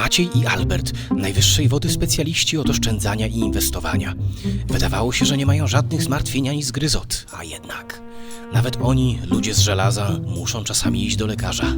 Maciej i Albert, najwyższej wody specjaliści od oszczędzania i inwestowania. Wydawało się, że nie mają żadnych zmartwień ani zgryzot, a jednak. Nawet oni, ludzie z żelaza, muszą czasami iść do lekarza.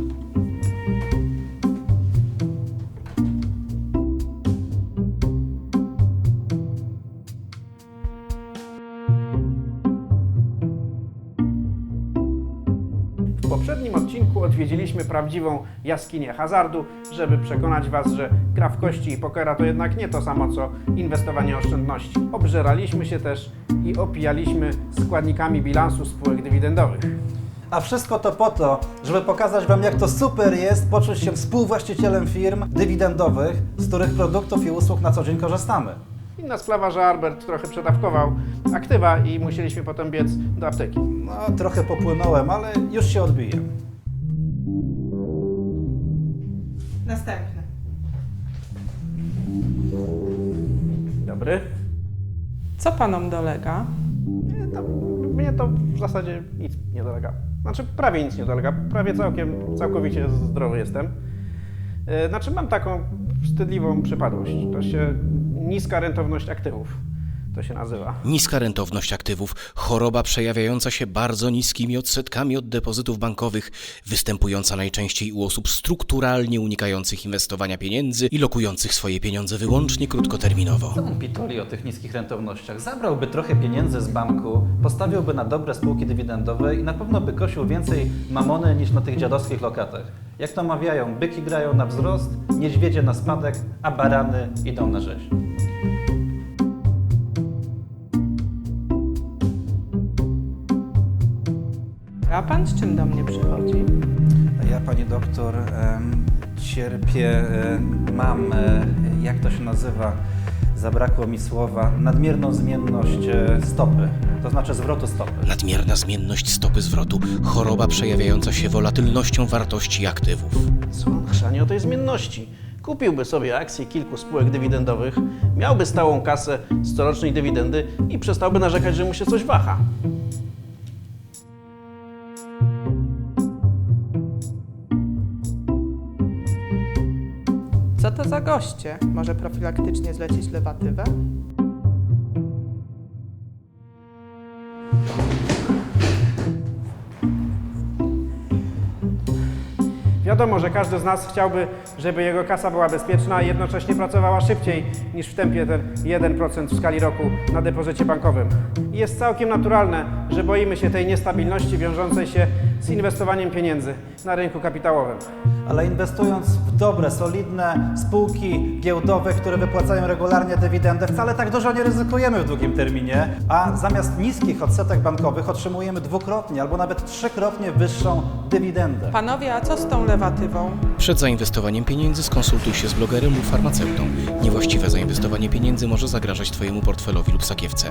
Poprzednim odcinku odwiedziliśmy prawdziwą jaskinię hazardu, żeby przekonać Was, że gra w kości i pokera to jednak nie to samo co inwestowanie oszczędności. Obżeraliśmy się też i opijaliśmy składnikami bilansu spółek dywidendowych. A wszystko to po to, żeby pokazać Wam, jak to super jest poczuć się współwłaścicielem firm dywidendowych, z których produktów i usług na co dzień korzystamy. Inna sprawa, że Albert trochę przedawkował aktywa i musieliśmy potem biec do apteki. No, trochę popłynąłem, ale już się odbiję. Następny. Dobry. Co panom dolega? Nie, tam, mnie to w zasadzie nic nie dolega. Znaczy prawie nic nie dolega. Prawie całkiem, całkowicie zdrowy jestem. E, Znaczy mam taką wstydliwą przypadłość. To się niska rentowność aktywów. To się nazywa. Niska rentowność aktywów, choroba przejawiająca się bardzo niskimi odsetkami od depozytów bankowych, występująca najczęściej u osób strukturalnie unikających inwestowania pieniędzy i lokujących swoje pieniądze wyłącznie krótkoterminowo. Co on pitoli o tych niskich rentownościach? Zabrałby trochę pieniędzy z banku, postawiłby na dobre spółki dywidendowe i na pewno by kosił więcej mamony niż na tych dziadowskich lokatach. Jak to mawiają, byki grają na wzrost, niedźwiedzie na spadek, a barany idą na rzeź. A pan z czym do mnie przychodzi? Ja, pani doktor, cierpię, mam, e, jak to się nazywa, zabrakło mi słowa, nadmierną zmienność e, stopy, to znaczy zwrotu stopy. Nadmierna zmienność stopy zwrotu, choroba przejawiająca się wolatylnością wartości aktywów. Co on chrzani o tej zmienności? Kupiłby sobie akcje kilku spółek dywidendowych, miałby stałą kasę z corocznej dywidendy i przestałby narzekać, że mu się coś waha. Co to za goście? Może profilaktycznie zlecić lewatywę? Wiadomo, że każdy z nas chciałby, żeby jego kasa była bezpieczna i jednocześnie pracowała szybciej niż w tempie ten 1% w skali roku na depozycie bankowym. I jest całkiem naturalne, że boimy się tej niestabilności wiążącej się z inwestowaniem pieniędzy na rynku kapitałowym. Ale inwestując w dobre, solidne spółki giełdowe, które wypłacają regularnie dywidendę, wcale tak dużo nie ryzykujemy w długim terminie, a zamiast niskich odsetek bankowych otrzymujemy dwukrotnie albo nawet trzykrotnie wyższą dywidendę. Panowie, a co z tą lewatywą? Przed zainwestowaniem pieniędzy skonsultuj się z blogerem lub farmaceutą. Niewłaściwe zainwestowanie pieniędzy może zagrażać Twojemu portfelowi lub sakiewce.